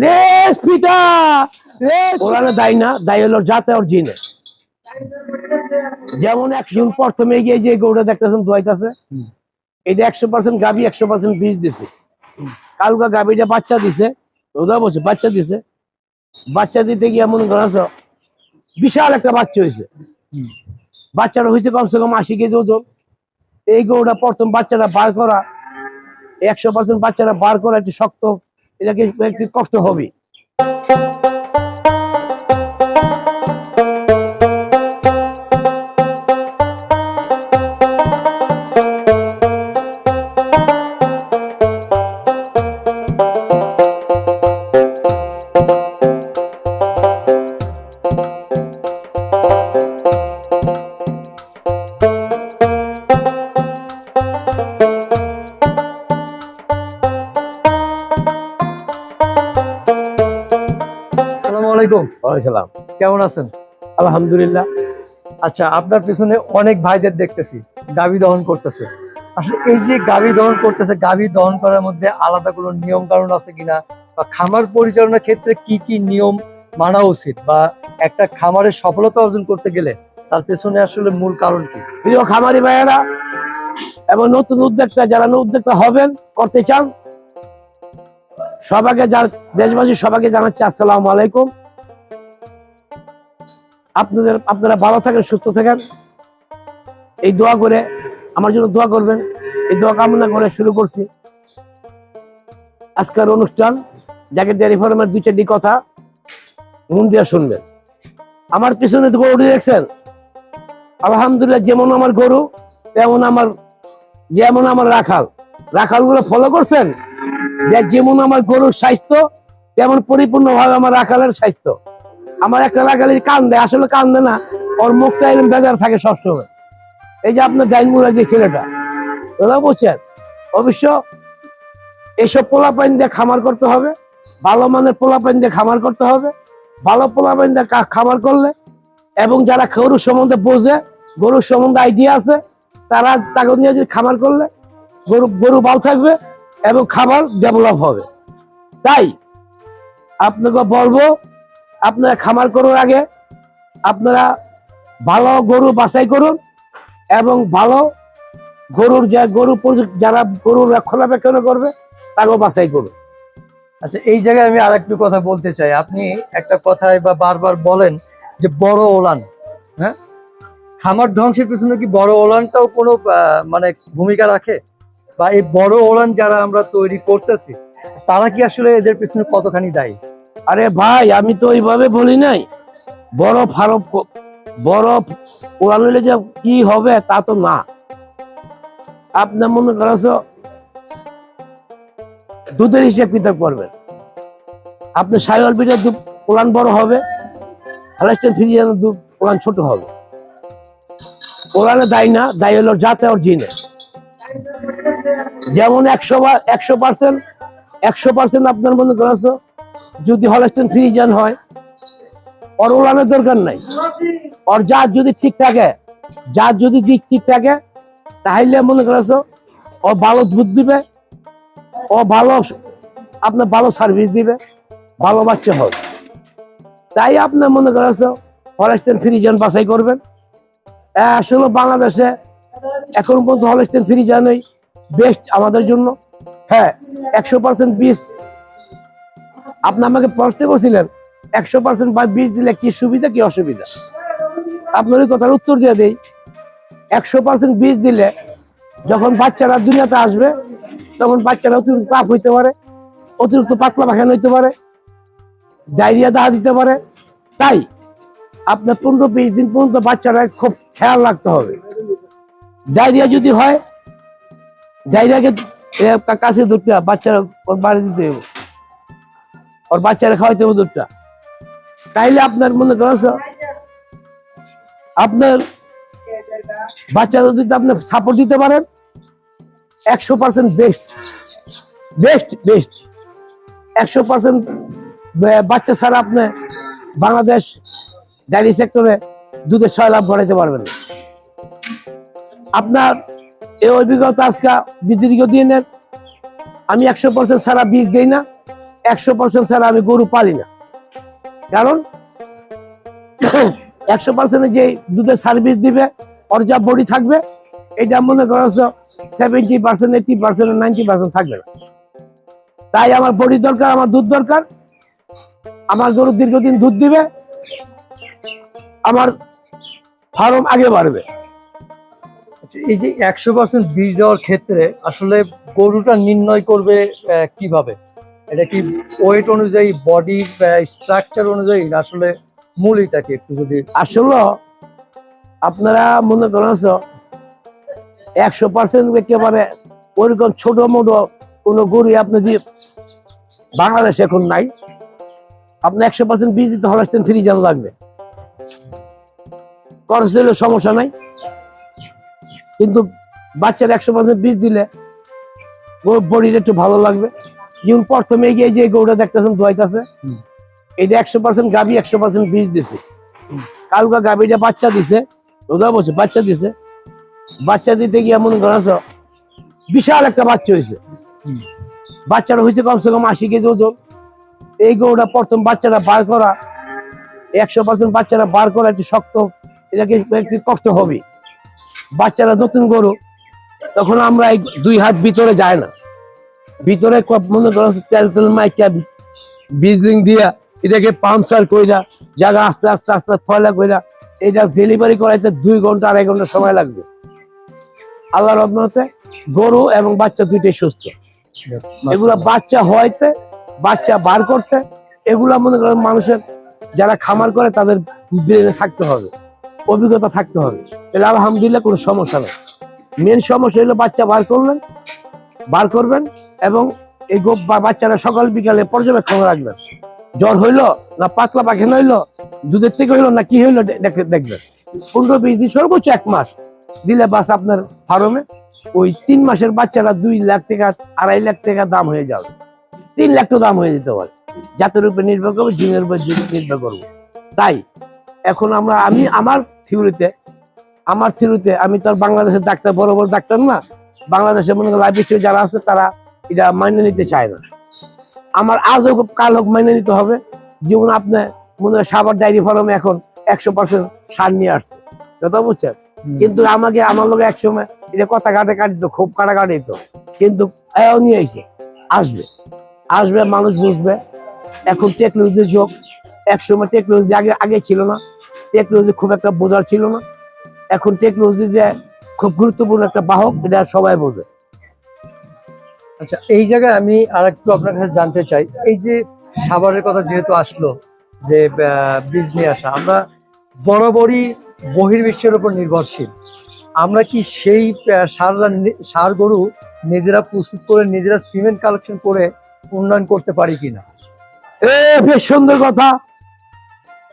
Less পিটা ওরা দায় না দায় হলো যাতে ওর জিনে। যেমন একজন প্রথমে গিয়ে যে গৌড়া দেখতেছেন দোয়াইতেছে এটা একশো পার্সেন্ট গাবি একশো পার্সেন্ট বীজ দিছে। কালকা গাবিটা বাচ্চা দিছে ওদা বলছে বাচ্চা দিছে। বাচ্চা দিতে গিয়ে মনে করেন বিশাল একটা বাচ্চা হয়েছে বাচ্চাটা হয়েছে কমসে কম আশি কেজি ওজন। এই গৌড়া প্রথম বাচ্চাটা বার করা একশো পার্সেন্ট বাচ্চারা বার করা একটু শক্ত এটাকে একটু কষ্ট হবে আসসালামু আলাইকুম। সালাম কেমন আছেন? আলহামদুলিল্লাহ। আচ্ছা আপনার পিছনে অনেক ভাইদের দেখতেছি গাভী দহন করতেছে। আসলে এই যে গাভী দহন করতেছে গাভী দহন করার মধ্যে আলাদা কোনো নিয়ম কারণ আছে কিনা? বা খামার পরিচালনার ক্ষেত্রে কি কি নিয়ম মানা উচিত? বা একটা খামারের সফলতা অর্জন করতে গেলে তার পেছনে আসলে মূল কারণ কি? প্রিয় খামারি ভাইয়েরা এবং নতুন উদ্যোক্তা যারা উদ্যোক্তা হবেন করতে চান সবাইকে দেশবাসী সবাইকে জানাচ্ছি আসসালামু আলাইকুম। আপনাদের, আপনারা ভালো থাকেন, সুস্থ থাকেন। এই দোয়া করে, আমার জন্য দোয়া করবেন। এই দোয়া কামনা করে শুরু করছি। আজকের অনুষ্ঠান জ্যাকেট ডেয়ারি ফার্মের দুই চারটি কথা মন দিয়ে শুনবেন। আমার পিছনে তো গরু দেখছেন? আলহামদুলিল্লাহ, যেমন আমার গরু, তেমন আমার, যেমন আমার রাখাল। রাখালগুলো ফলো করছেন? যে যেমন আমার গরুর স্বাস্থ্য, তেমন পরিপূর্ণ ভাবে আমার রাখালের স্বাস্থ্য। আমার একটা রাখালে কান্দে, আসলে কান্দে না, ওর মুখটা এরকম বেজার থাকে সবসময়। এই যে আপনার ডাইনমুলা যে ছেলেটা দাদা বলছেন অবশ্য এইসব পোলাপাইন দিয়ে খামার করতে হবে, ভালো মানের পোলাপাইন দিয়ে খামার করতে হবে, ভালো পোলাপাইন দিয়ে খামার করলে এবং যারা গরুর সম্বন্ধে বোঝে, গরুর সম্বন্ধে আইডিয়া আছে, তারা তাকে নিয়ে যদি খামার করলে গরু গরু ভালো থাকবে এবং খাবার ডেভেলপ হবে। তাই আপনাকে বলব, আপনারা খামার করার আগে আপনারা ভালো গরু বাছাই করুন এবং ভালো গরুর যে গরু যারা গরুর রক্ষণাবেক্ষণ করবে, তাকেও বাছাই করুন। আচ্ছা এই জায়গায় আমি আর একটু কথা বলতে চাই। আপনি একটা কথায় বা বারবার বলেন যে বড় ওলান হ্যাঁ? খামার ধ্বংসের পিছনে কি বড় ওলানটাও কোনো মানে ভূমিকা রাখে? বা এই বড় ওলান যারা আমরা তৈরি করতেছি, তারা কি আসলে এদের পিছনে কতখানি দায়ী? আরে ভাই, আমি তো ওইভাবে বলি নাই। বড় ফারব বড় উড়ান হইলে যে কি হবে তা তো না। আপনার মনে করছ দুধের হিসেব কিতাব করবেন। আপনি সাইওয়াল পিঠের দুধ উড়ান বড় হবে হ্যালাস্টেন ফ্রিজিয়ানের দুধ উড়ান ছোট হবে। উড়ানে দায় না, দায় হলো যাতে ওর জিনে। যেমন একশো একশো পার্সেন্ট একশো পার্সেন্ট আপনার মনে করছ যদি হলস্টেন ফ্রিজিয়ান হয়, ওর উড়ানোর দরকার নাই। ওর জাত যদি ঠিক থাকে, জাত যদি দিক ঠিক থাকে, তাহলে মনে করছ ও ভালো দুধ দিবে, ও ভালো আপনার ভালো সার্ভিস দিবে, ভালো বাচ্চা হবে। তাই আপনার মনে করছ হলস্টেন ফ্রিজিয়ান বাছাই করবেন। আসলে বাংলাদেশে এখন পর্যন্ত হলস্টেন ফ্রিজিয়ানই বেস্ট আমাদের জন্য। হ্যাঁ একশো পার্সেন্ট বীজ। আপনি আমাকে প্রশ্ন করছিলেন, একশো পার্সেন্ট বা বীজ দিলে কি সুবিধা, কি অসুবিধা? আপনার ওই কথার উত্তর দিয়ে দেই। একশো পার্সেন্ট বীজ দিলে যখন বাচ্চারা দুনিয়াতে আসবে, তখন বাচ্চারা অতিরিক্ত চাপ হইতে পারে, অতিরিক্ত পাতলা পাখান হইতে পারে, ডায়রিয়া দেখা দিতে পারে। তাই আপনার পনেরো বিশ দিন পর্যন্ত বাচ্চারা খুব খেয়াল রাখতে হবে। ডায়রিয়া যদি হয় কাছে দুধটা বাচ্চারা ওর বাড়ি দিতে হবে। ওর বাচ্চারা খাওয়াইতে হবে দুধটা। তাইলে আপনার মনে করছ আপনার বাচ্চারা যদি আপনি সাপোর্ট দিতে পারেন, একশো পার্সেন্ট বেস্ট বেস্ট বেস্ট একশো পার্সেন্ট বাচ্চা ছাড়া আপনি বাংলাদেশ ডায়েরি সেক্টরে দুধের ছয় লাভ বাড়াইতে পারবেন আপনার এই অভিজ্ঞতা আজকে বিদ্যুৎ দিয়ে নেন আমি একশো পার্সেন্ট সারা বীজ দিই না, একশো পার্সেন্ট ছাড়া আমি গরু পালি না। কারণ একশো পার্সেন্ট যে দুধের সার্ভিস দিবে, ওর যা বডি থাকবে, এটা মনে করো seventy percent eighty percent ninety percent থাকবে না। তাই আমার বডি দরকার, আমার দুধ দরকার। আমার গরু দীর্ঘদিন দুধ দিবে, আমার ফার্ম আগে বাড়বে। এই যে একশো পার্সেন্ট বীজ দেওয়ার ক্ষেত্রে আসলে গরুটা নির্ণয় করবে কীভাবে? এটা কি ওয়েট অনুযায়ী বডি স্ট্রাকচার অনুযায়ী আসলে মূলটাকে একটু যদি আসলে আপনারা মনে করেন একশো পার্সেন্ট একেবারে ওইরকম ছোট মোটো কোনো গরু আপনি দিয়ে বাংলাদেশে এখন নাই, আপনি একশো পার্সেন্ট বীজ দিতে হলস্টেন ফ্রি যেন লাগবে। খরচ দিলে সমস্যা নাই। কিন্তু বাচ্চার একশো পার্সেন্ট বীজ দিলে ওর বডির একটু ভালো লাগবে। যেমন প্রথমে গিয়ে যে গরুটা দেখতেছেন দোয়াইতেছে হুম। এটা একশো পার্সেন্ট গাবি একশো পার্সেন্ট বীজ দিছে। কালকা গাবিটা বাচ্চা দিছে রোজা বলছে বাচ্চা দিছে। বাচ্চা দিতে গিয়ে মনে করেন বিশাল একটা বাচ্চা হয়েছে। বাচ্চাটা হয়েছে কমসে কম আশি কেজি ওজন। এই গরুটা প্রথম বাচ্চাটা বার করা একশো পার্সেন্ট বাচ্চারা বার করা একটু শক্ত এটাকে একটু কষ্ট হবে বাচ্চারা নতুন গরু, তখন আমরা এই দুই হাত ভিতরে যায় না। ভিতরে মনে করো তেল তেল মাইকা বিজলিং দিয়া এটাকে পাম্পসার কইরা, জায়গা আস্তে আস্তে আস্তে ফয়লা কইরা, এটা ডেলিভারি করাইতে দুই ঘণ্টা, আড়াই ঘণ্টা সময় লাগবে। আল্লাহ রহমতে গরু এবং বাচ্চা দুইটাই সুস্থ। এগুলা বাচ্চা হইতে বাচ্চা বার করতে, এগুলা মনে করেন মানুষের যারা খামার করে তাদের ব্রেনে থাকতে হবে, অভিজ্ঞতা থাকতে হবে। তাহলে আলহামদুলিল্লাহ কোনো সমস্যা নেই। মেন সমস্যা হলো বাচ্চা বার করলেন, বার করবেন এবং এই গোপ বাচ্চারা সকাল, বিকালে পর্যবেক্ষণ রাখবেন। জ্বর হইল না পাতলা পায়খানা হইল, দুধের থেকে হইল না কি হইল দেখবেন। পনেরো বিশ দিন সর্বোচ্চ এক মাস দিলে বাস আপনার ফার্মে, ওই তিন মাসের বাচ্চারা দুই লাখ টাকা, আড়াই লাখ টাকা দাম হয়ে যাবে। তিন লাখ টাকা দাম হয়ে যেতে পারে। জাতের উপর নির্ভর করব, জিনের উপর নির্ভর করব। তাই, এখন আমরা আমি আমার থিওরিতে আমার থিওরিতে আমি তো আর বাংলাদেশের ডাক্তার বড় বড় ডাক্তার না। বাংলাদেশে মনে লাইফ যারা আছে তারা এটা মাইনে নিতে চায় না। আমার আজ হোক কাল হোক মাইনে নিতে হবে। যেমন আপনি মনে হয় সাবার ডায়েরি ফার্মে এখন একশো পার্সেন্ট সার নিয়ে আসছে। কথা বুঝছেন? কিন্তু আমাকে আমার লোক একসময় এটা কথা কাটে কাটিত খুব কাটাকাটি তো। কিন্তু এও নিয়ে আইছে আসবে। আসবে মানুষ বুঝবে। এখন টেকনোলজির যোগ। একসময় টেকনোলজি আগে আগে ছিল না। টেকনোলজি খুব একটা বোঝার ছিল না। এখন টেকনোলজি যে খুব গুরুত্বপূর্ণ একটা বাহক এটা সবাই বোঝে। আচ্ছা এই জায়গায় আমি আর একটু আপনার কাছে জানতে চাই। এই যে সাভারের কথা যেহেতু আসলো যে বীজ নিয়ে আসা আমরা বরাবরই বহির্বিশ্বের উপর নির্ভরশীল। আমরা কি সেই সাররা সার গরু নিজেরা প্রস্তুত করে নিজেরা সিমেন্ট কালেকশন করে উন্নয়ন করতে পারি কিনা? এ বেশ সুন্দর কথা।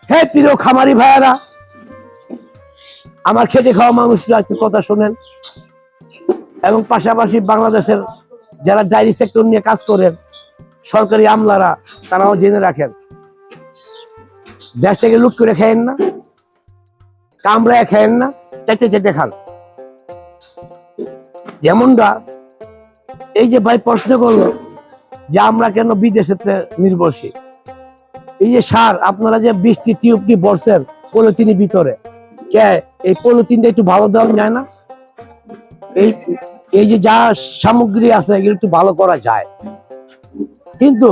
হে প্রিয় খামারি ভাইয়ারা আমার খেটে খাওয়া মানুষরা একটু কথা শোনেন। এবং পাশাপাশি বাংলাদেশের যারা ডায়েরি সেক্টর নিয়ে কাজ করেন, সরকারি আমলারা, তারাও জেনে রাখেন। দেশটাকে লুট করে খায়েন না, কামড়ায় খায়েন না, চেটে চেটে খান। যেমনটা এই যে ভাই প্রশ্ন করল যে আমরা কেন বিদেশেতে নির্ভরশীল? এই যে সার, আপনারা যে বৃষ্টি টিউব কি বলছেন পলিথিনের ভিতরে? এই পলিথিনটা একটু ভালো দেওয়া যায় না? এই এই যে যা সামগ্রী আছে, এগুলো একটু ভালো করা যায়। কিন্তু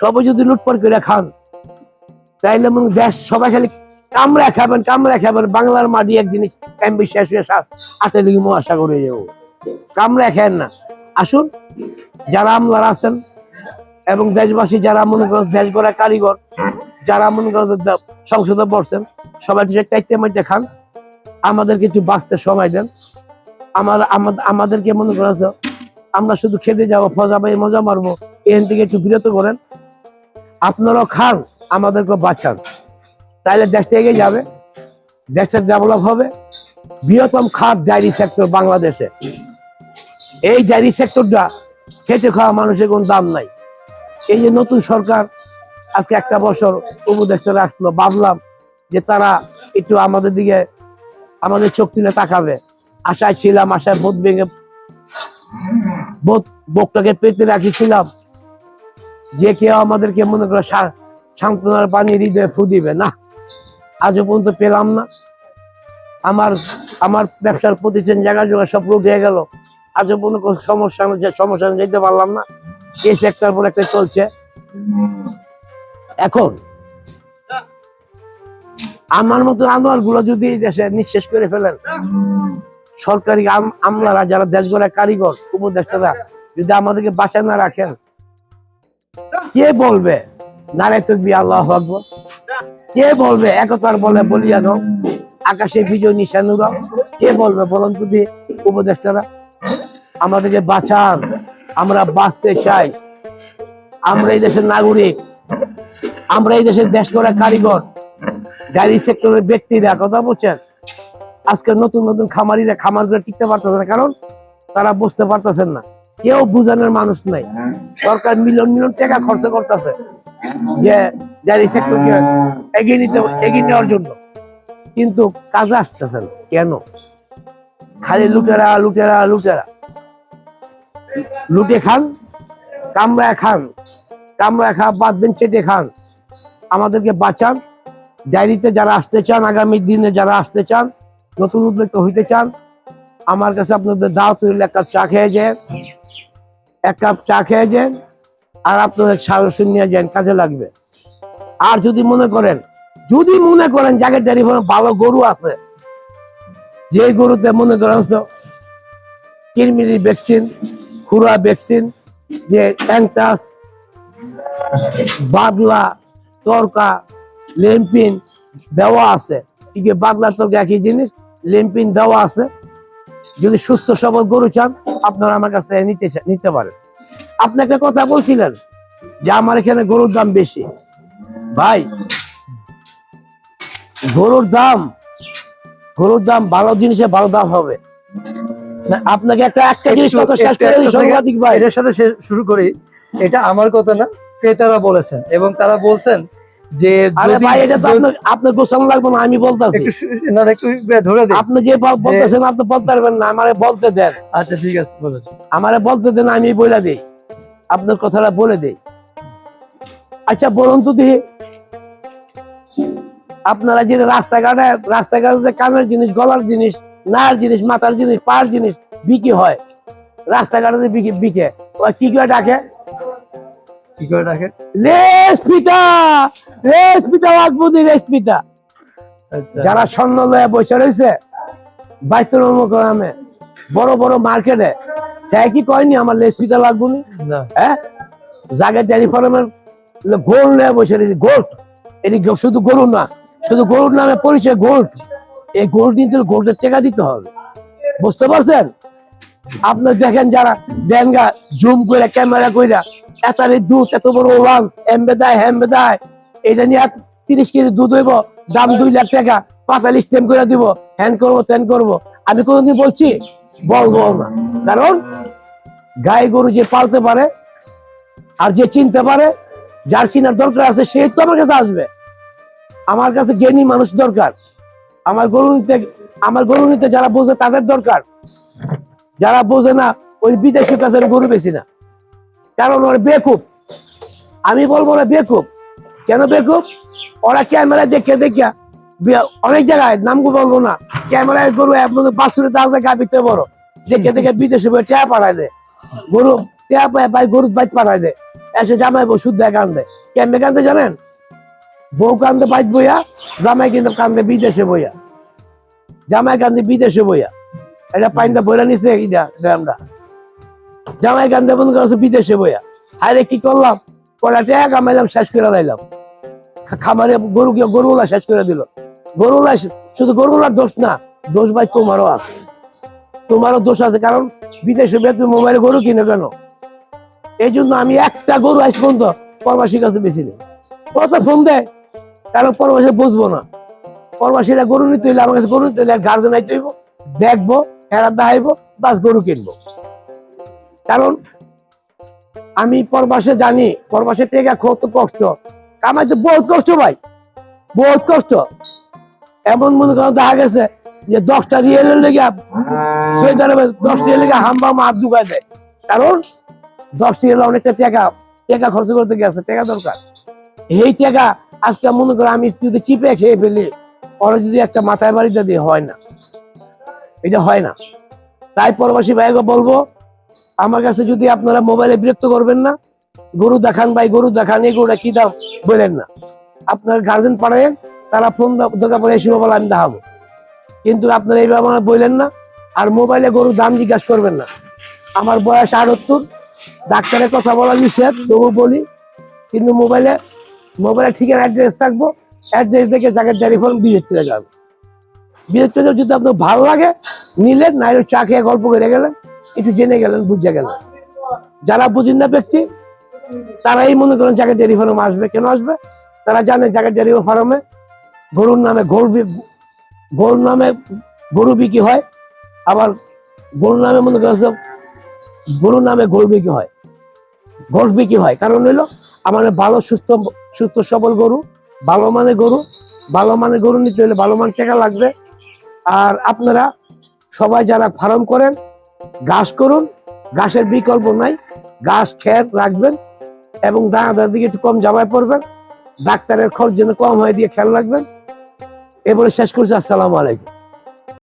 সবাই যদি লুটপাট করে খান, তাইলে মনে দেশ সবাই খালি কামড়া খাবেন খাবেন, বাংলার মাটি একদিন ক্যাম্পে শেষ হয়ে আটে করে যাব। না। আসুন, যারা আমলার আছেন, এবং দেশবাসী যারা মনে করেন দেশ গড়া কারিগর, যারা মনে করেন সংসদে বসছেন, সবাই চারটে মাইটে খান। আমাদেরকে একটু বাঁচতে সময় দেন। আমার আমাদেরকে মনে করেন যে আমরা শুধু খেতে যাব, ফজা পাই মজা মারবো, এখান থেকে একটু বিরত করেন। আপনারাও খান আমাদেরকে বাঁচান। তাইলে দেশটা এগিয়ে যাবে দেশটা ডেভেলপ হবে। বৃহত্তম খাত ডায়েরি সেক্টর বাংলাদেশে। এই ডায়েরি সেক্টরটা খেটে খাওয়া মানুষের কোনো দাম নাই। এই যে নতুন সরকার আজকে একটা বছর উপদেষ্টা রাখল ভাবলাম যে তারা একটু আমাদের দিকে আমাদের চোখ তুলে তাকাবে। আশায় ছিলাম, আশায় বোধ ভেঙে বোধ বুকটাকে পেতে রাখিছিলাম। যে কেউ আমাদেরকে মনে করে সান্ত্বনার পানি হৃদয়ে ফু দিবে। না, আজও পর্যন্ত পেলাম না। আমার আমার ব্যবসার প্রতিষ্ঠান জায়গা জোগা সব রোগ হয়ে গেল। আজও পর্যন্ত কোনো সমস্যা সমস্যা যেতে পারলাম না। কেস একটার পর একটা চলছে। এখন আমার মতো আনোয়ারগুলো যদি এই দেশে নিঃশেষ করে ফেলেন, সরকারি আমলারা যারা দেশ গড়ার কারিগর, উপদেষ্টারা, যদি আমাদেরকে বাঁচায় না রাখেন, কে বলবে? নারে তকবি আল্লাহ আকবর। কে বলবে? একতার বলে বলিয়া দাও। আকাশে বিজয় নিশান উড়াও। কে বলবে? বলুন যদি উপদেষ্টারা। আমাদেরকে বাঁচান। আমরা বাঁচতে চাই। আমরা এই দেশের নাগরিক। আমরা এই দেশের দেশ গড়া কারিগর। গাড়ি সেক্টরের ব্যক্তিরা, কথা বলছেন? আজকে নতুন নতুন খামারিরা খামার করে টিকতে পারতেছে না, কারণ তারা বুঝতে পারতেছেন না। কেউ বুঝানোর মানুষ নাই। সরকার মিলিয়ন মিলিয়ন টাকা খরচ করতেছে যে গাড়ি সেক্টরকে এগিয়ে নিতে, এগিয়ে নেওয়ার জন্য। কিন্তু কাজে আসতেছে না। কেন? খালি লুটেরা লুটেরা লুটেরা। লুটে খান, কামড়ায় খান, কামড়ায় খা বাদ দিন, চেটে খান। আমাদেরকে বাঁচান। ডায়েরিতে যারা আসতে চান, আগামী দিনে যারা আসতে চান, নতুন উদ্যোক্তা হইতে চান, আমার কাছে আপনাদের দাওয়াত রইল এক কাপ চা খেয়ে যান এক কাপ চা খেয়ে যান আর আপনাদের সাহস নিয়ে যান, কাজে লাগবে। আর যদি মনে করেন, যদি মনে করেন জাগের ডেয়ারি ফার্মে ভালো গরু আছে, যে গরুতে মনে করেন কিরমিরি ভ্যাকসিন, খুরা ভ্যাকসিন, যে অ্যাংটাস বাদলা, তরকা লেম্পিন দেওয়া আছে। ঠিক আছে, বাদলার একই জিনিস? লেম্পিন দেওয়া আছে। যদি সুস্থ সবল গরু চান আপনারা আমার কাছে নিতে নিতে পারেন। আপনি একটা কথা বলছিলেন যে আমার এখানে গরুর দাম বেশি। ভাই গরুর দাম গরুর দাম ভালো জিনিসে ভালো দাম হবে। না, আপনাকে একটা একটা জিনিস কথা শেষ করে সাংবাদিক ভাই। এটার সাথে শুরু করি। এটা আমার কথা না ক্রেতারা বলেছেন এবং তারা বলছেন যে আরে ভাই এটা তো আপনার আপনার গোছানো লাগবে না আমি বলতেছি। না না, একটু ধরে দিই আপনি যে বলতেছেন আপনি বলতে পারবেন না আমারে বলতে দেন। আচ্ছা ঠিক আছে বলেন। আমারে বলতে দেন আমি বলে দিই। আপনার কথাটা বলে দিই। আচ্ছা বলুন তো আপনারা যে রাস্তাঘাটে রাস্তাঘাটে যে কানের জিনিস গলার জিনিস নার জিনিস মাথার জিনিস পার জিনিস বিক্রি হয় রাস্তাঘাটে বিকে ওরা কি করে ডাকে? কি করে রাখে? রেস পিতা! রেস পিতা আকবুদি রেস পিতা। আচ্ছা। যারা স্বর্ণ লয়ে বসে রয়েছে বাইতুল মোকামে বড় বড় মার্কেটে সে কি কয়নি আমার লেস পিতা লাগবো নি? হ্যাঁ জায়গায় ডেয়ারি ফার্মের গোল নিয়ে বসে রয়েছে গোল্ড। এটি শুধু গরু না শুধু গরুর নামে পরিচয় গোল্ড। এই গোল্ড নিতে গোল্ডের টেকা দিতে হবে। বুঝতে পারছেন? আপনার দেখেন যারা দেনগা জুম করে ক্যামেরা কইরা এতারে দুধ, এত বড় ওলান এমবে দেয়, হেমবে দেয়। এটা নিয়ে তিরিশ কেজি দুধ হইব, দাম দুই লাখ টাকা। পাতালি স্টেম করে দিব, হ্যান করব, ত্যান করব। আমি কোনোদিন বলছি বলব না। কারণ গায়ে গরু যে পালতে পারে আর যে চিনতে পারে, যার চিনার দরকার আছে, সে তো আমার কাছে আসবে। আমার কাছে জ্ঞানী মানুষ দরকার। আমার গরু নিতে, আমার গরু নিতে যারা বোঝে তাদের দরকার। যারা বোঝে না, ওই বিদেশি কাছে গরু বেশি না। কারণ ওরা বেকুব। আমি বলব না বেকুব। কেন বেকুব? ওরা ক্যামেরা দেখে দেখে অনেক জায়গায় নাম বলব না। ক্যামেরায় গরু বাসুরে দাঁড়া গাবিতে বড়। দেখে দেখে বিদেশে বই ট্যাপ পাঠায় দেয়। গরু ট্যাপ ভাই গরু বাইক পাঠায় দেয়। এসে জামাই বউ শুদ্ধ কান্দে। কেমনে কান্দে জানেন? বউ কান্দে বাইক বইয়া, জামাই কিন্তু কান্দে বিদেশে বইয়া। জামাই কান্দে বিদেশে বইয়া। এটা পাইন্দা বইরা নিছে এটা গ্রামটা জামাই কান্দে বন্ধু করছে বিদেশে বইয়া। আরে কি করলাম? কটা টাকা কামাইলাম শেষ করে লাইলাম। খামারে গরু গরুগুলা শেষ করে দিল। গরুগুলা শুধু গরুগুলার দোষ না, দোষ ভাই তোমারও আছে। তোমারও দোষ আছে, কারণ বিদেশে তুমি মোবাইলে গরু কিনে কেন? এই জন্য আমি একটা গরু আজ পর্যন্ত পরবাসীর কাছে বেশি নেই। কত ফোন দেয়, কারণ পরবাসী বুঝব না। পরবাসীরা গরু নিতে হইলে আমার কাছে গরু নিতে হইলে গার্জেন আইতে হইব। দেখব হেরা দেখাইবো, বাস গরু কিনবো। কারণ আমি পরবাসে জানি, পরবাসে থেকে কত কষ্ট। কামাইতে বহুত কষ্ট ভাই, বহুত কষ্ট। এমন মনে করেন দেখা গেছে যে দশটা রিয়েলের লেগে সৈয়দ লেগে হাম্বা মাছ ঢুকায় দেয়। কারণ দশটি রিয়েল অনেকটা টাকা টাকা খরচ করতে গেছে, টাকা দরকার। এই টাকা আজকে মনে করো আমি যদি চিপে খেয়ে ফেলি, পরে যদি একটা মাথায় বাড়িতে দিয়ে হয় না, এটা হয় না। তাই প্রবাসী ভাইকে বলব আমার কাছে যদি আপনারা মোবাইলে বিরক্ত করবেন না, গরু দেখান ভাই, গরু দেখান, এই গরুটা কি দাম বলেন না। আপনার গার্জেন পাড়ায় তারা ফোন দরকার এসে বলে, আমি দেখাবো। কিন্তু আপনারা এইভাবে আমার বললেন না, আর মোবাইলে গরুর দাম জিজ্ঞাসা করবেন না। আমার বয়স আটাত্তর, ডাক্তারের কথা বলা নিষেধ, তবু বলি, কিন্তু মোবাইলে মোবাইলে ঠিকানা অ্যাড্রেস থাকব। অ্যাড্রেস দেখে জায়গায় টেলিফোন বিজেত করে যাবে। করে যদি আপনার ভালো লাগে, নিলেন না চা খেয়ে গল্প করে গেলেন। একটু জেনে গেলেন, বুঝে গেলেন। যারা বুঝেন না ব্যক্তি, তারাই মনে করেন জায়গায় ডেরি ফার্ম আসবে। কেন আসবে? তারা জানে জায়গায় ডেরি ফার্মে গরুর নামে গরু গরুর নামে গরু বিক্রি হয়, আবার গরুর নামে মনে করছে গরুর নামে গরু বিক্রি হয়। গরু বিক্রি হয়। কারণ হইল আমার ভালো, সুস্থ সুস্থ, সবল গরু, ভালো মানে গরু, ভালো মানে গরু নিতে হলে ভালো মান টাকা লাগবে। আর আপনারা সবাই যারা ফার্ম করেন ঘাস করুন গাছের বিকল্প নাই গাছ খের রাখবেন এবং দানাদার দিকে একটু কম জামায় পড়বেন ডাক্তারের খরচ যেন কম হয় দিয়ে খেয়াল রাখবেন। এবারে শেষ করছি, আসসালামু আলাইকুম।